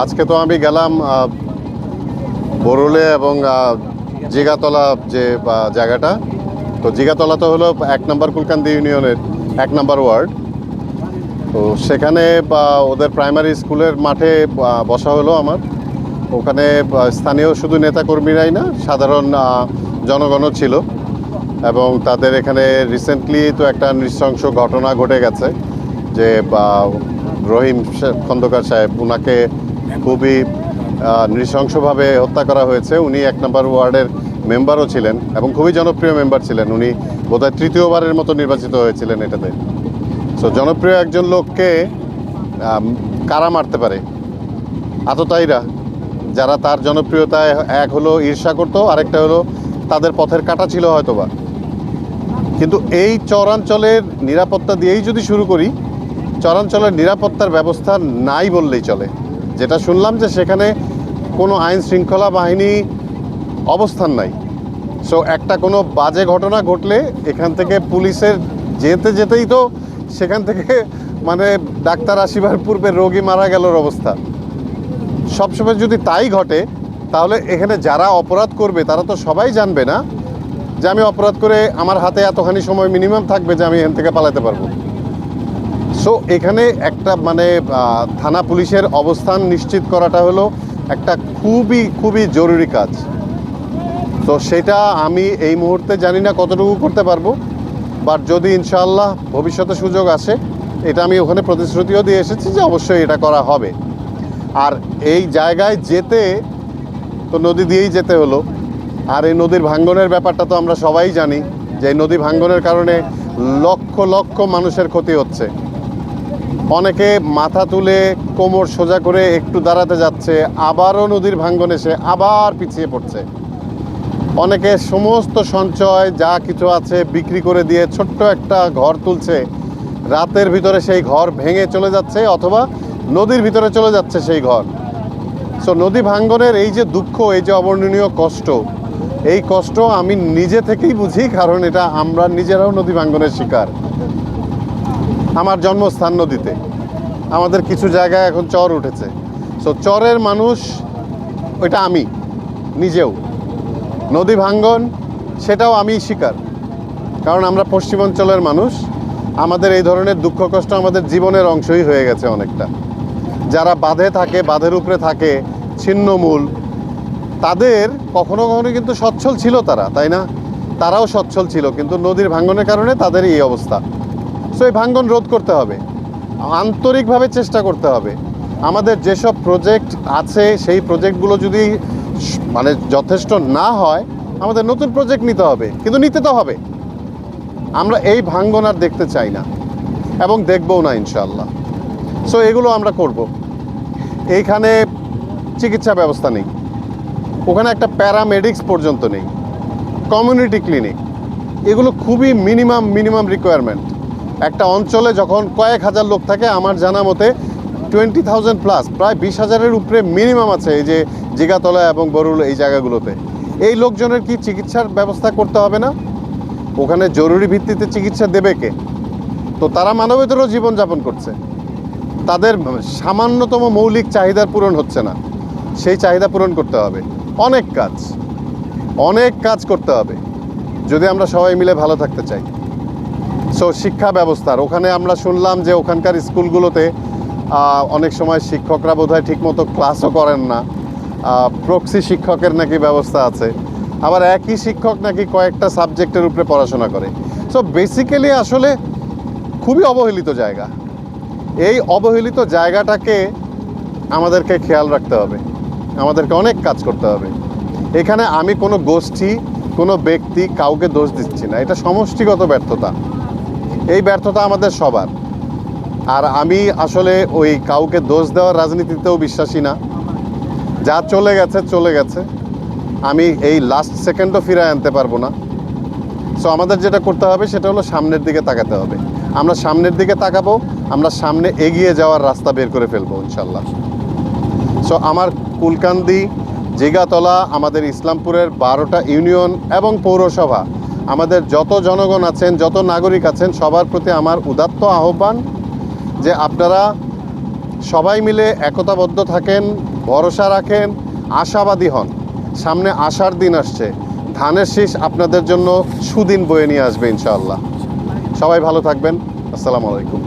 আজকে তো আমি গেলাম বরুলে এবং জিগাতলা যে জায়গাটা। তো জিগাতলা তো হলো এক নম্বর কুলকান্দি ইউনিয়নের এক নম্বর ওয়ার্ড। তো সেখানে ওদের প্রাইমারি স্কুলের মাঠে বসা হলো আমার। ওখানে স্থানীয় শুধু নেতাকর্মীরাই না, সাধারণ জনগণও ছিল। এবং তাদের এখানে রিসেন্টলি তো একটা নৃশংস ঘটনা ঘটে গেছে যে রহিম খন্দকার সাহেব ওনাকে খুবই নৃশংসভাবে হত্যা করা হয়েছে। উনি এক নম্বর ওয়ার্ডের মেম্বারও ছিলেন এবং খুবই জনপ্রিয় মেম্বার ছিলেন। উনি বোধহয় তৃতীয়বারের মতো নির্বাচিত হয়েছিলেন এটাতে। সো জনপ্রিয় একজন লোককে কারা মারতে পারে? আততায়ীরা, যারা তার জনপ্রিয়তায় এক হলো ঈর্ষা করতো, আরেকটা হলো তাদের পথের কাটা ছিল হয়তোবা। কিন্তু এই চরাঞ্চলের নিরাপত্তা দিয়েই যদি শুরু করি, চরাঞ্চলের নিরাপত্তার ব্যবস্থা নাই বললেই চলে। যেটা শুনলাম যে সেখানে কোনো আইন শৃঙ্খলা বাহিনী অবস্থান নাই। সো একটা কোনো বাজে ঘটনা ঘটলে এখান থেকে পুলিশের যেতে যেতেই তো সেখান থেকে মানে ডাক্তার আসিবার পূর্বে রোগী মারা গেলোর অবস্থা। সবসময় যদি তাই ঘটে, তাহলে এখানে যারা অপরাধ করবে, তারা তো সবাই জানবে না যে আমি অপরাধ করে আমার হাতে এতখানি সময় মিনিমাম থাকবে যে আমি এখান থেকে পালাতে পারব। সো এখানে একটা মানে থানা পুলিশের অবস্থান নিশ্চিত করাটা হলো একটা খুবই খুবই জরুরি কাজ। তো সেটা আমি এই মুহূর্তে জানি না কতটুকু করতে পারব, বাট যদি ইনশাআল্লাহ ভবিষ্যতে সুযোগ আসে, এটা আমি ওখানে প্রতিশ্রুতিও দিয়ে এসেছি যে অবশ্যই এটা করা হবে। আর এই জায়গায় যেতে, তো নদী দিয়েই যেতে হলো। আর এই নদীর ভাঙ্গনের ব্যাপারটা তো আমরা সবাই জানি যে নদী ভাঙ্গনের কারণে লক্ষ লক্ষ মানুষের ক্ষতি হচ্ছে। অনেকে মাথা তুলে কোমর সোজা করে একটু দাঁড়াতে যাচ্ছে, আবারও নদীর ভাঙ্গন এসে আবার পিছিয়ে পড়ছে। অনেকে সমস্ত সঞ্চয় যা কিছু আছে বিক্রি করে দিয়ে ছোট্ট একটা ঘর তুলছে। রাতের ভিতরে সেই ঘর ভেঙে চলে যাচ্ছে অথবা নদীর ভিতরে চলে যাচ্ছে সেই ঘর। সো নদী ভাঙ্গনের এই যে দুঃখ, এই যে অবর্ণনীয় কষ্ট, এই কষ্ট আমি নিজে থেকেই বুঝি, কারণ এটা আমরা নিজেরাও নদী ভাঙ্গনের শিকার। আমার জন্মস্থান নদীতে। আমাদের কিছু জায়গায় এখন চর উঠেছে। সো চরের মানুষ ওইটা আমি, নিজেও। নদী ভাঙ্গন, সেটাও আমি শিকার। কারণ আমরা পশ্চিমাঞ্চলের মানুষ, আমাদের এই ধরনের দুঃখ কষ্ট আমাদের জীবনের অংশই হয়ে গেছে অনেকটা। যারা বাঁধে থাকে, বাঁধের উপরে থাকে, ছিন্নমূল, তাদের কখনো কখনো কিন্তু সচ্ছল ছিল তারা, তাই না? তারাও সচ্ছল ছিল, কিন্তু নদীর ভাঙ্গনের কারণে তাদের এই অবস্থা। সো এই ভাঙ্গন রোধ করতে হবে। আন্তরিকভাবে চেষ্টা করতে হবে। আমাদের যেসব প্রজেক্ট আছে, সেই প্রজেক্টগুলো যদি মানে যথেষ্ট না হয়, আমাদের নতুন প্রজেক্ট নিতে হবে। কিন্তু নিতে তো হবে। আমরা এই ভাঙ্গন আর দেখতে চাই না। এবং দেখবও না ইনশাল্লাহ সো এগুলো আমরা করব। এইখানে চিকিৎসা ব্যবস্থা নেই। ওখানে একটা প্যারামেডিক্স পর্যন্ত নেই। কমিউনিটি ক্লিনিক এগুলো খুবই মিনিমাম মিনিমাম রিকোয়ারমেন্ট একটা অঞ্চলে যখন কয়েক হাজার লোক থাকে, আমার জানা মতে টোয়েন্টি থাউজেন্ড প্লাস প্রায় বিশ হাজারের উপরে মিনিমাম আছে এই যে জিগাতলা এবং বরুল এই জায়গাগুলোতে। এই লোকজনের কি চিকিৎসার ব্যবস্থা করতে হবে না? ওখানে জরুরি ভিত্তিতে চিকিৎসা দেবে কে? তো তারা মানবেতরও জীবনযাপন করছে। তাদের সামান্যতম মৌলিক চাহিদার পূরণ হচ্ছে না। সেই চাহিদা পূরণ করতে হবে। অনেক কাজ। অনেক কাজ করতে হবে। যদি আমরা সবাই মিলে ভালো থাকতে চাই। শিক্ষা ব্যবস্থার। ওখানে আমরা শুনলাম যে ওখানকার স্কুলগুলোতে অনেক সময় শিক্ষকরা বোধহয় ঠিকমতো ক্লাসও করেন না। প্রক্সি শিক্ষকের নাকি ব্যবস্থা আছে। আবার একই শিক্ষক নাকি কয়েকটা সাবজেক্টের উপরে পড়াশোনা করে। সো বেসিক্যালি আসলে খুবই অবহেলিত জায়গা। এই অবহেলিত জায়গাটাকে আমাদেরকে খেয়াল রাখতে হবে। আমাদেরকে অনেক কাজ করতে হবে। এখানে আমি কোনো গোষ্ঠী, কোনো ব্যক্তি কাউকে দোষ দিচ্ছি না। এটা সমষ্টিগত ব্যর্থতা। এই ব্যর্থতা আমাদের সবার। আর আমি আসলে ওই কাউকে দোষ দেওয়ার রাজনীতিতেও বিশ্বাসী না। যা চলে গেছে চলে গেছে। আমি এই লাস্ট সেকেন্ডও ফিরে আনতে পারব না। সো আমাদের যেটা করতে হবে, সেটা হলো সামনের দিকে তাকাতে হবে। আমরা সামনের দিকে তাকাবো, আমরা সামনে এগিয়ে যাওয়ার রাস্তা বের করে ফেলব ইনশাল্লাহ সো আমার কুলকান্দি, জিগাতলা, আমাদের ইসলামপুরের বারোটা ইউনিয়ন এবং পৌরসভা আমাদের যত জনগণ আছেন, যত নাগরিক আছেন, সবার প্রতি আমার উদাত্ত আহ্বান যে আপনারা সবাই মিলে একতাবদ্ধ থাকেন, ভরসা রাখেন, আশাবাদী হন। সামনে আশার দিন আসছে। ধানের শীষ আপনাদের জন্য সুদিন বয়ে নিয়ে আসবে ইনশাআল্লাহ। সবাই ভালো থাকবেন। আসসালামু আলাইকুম।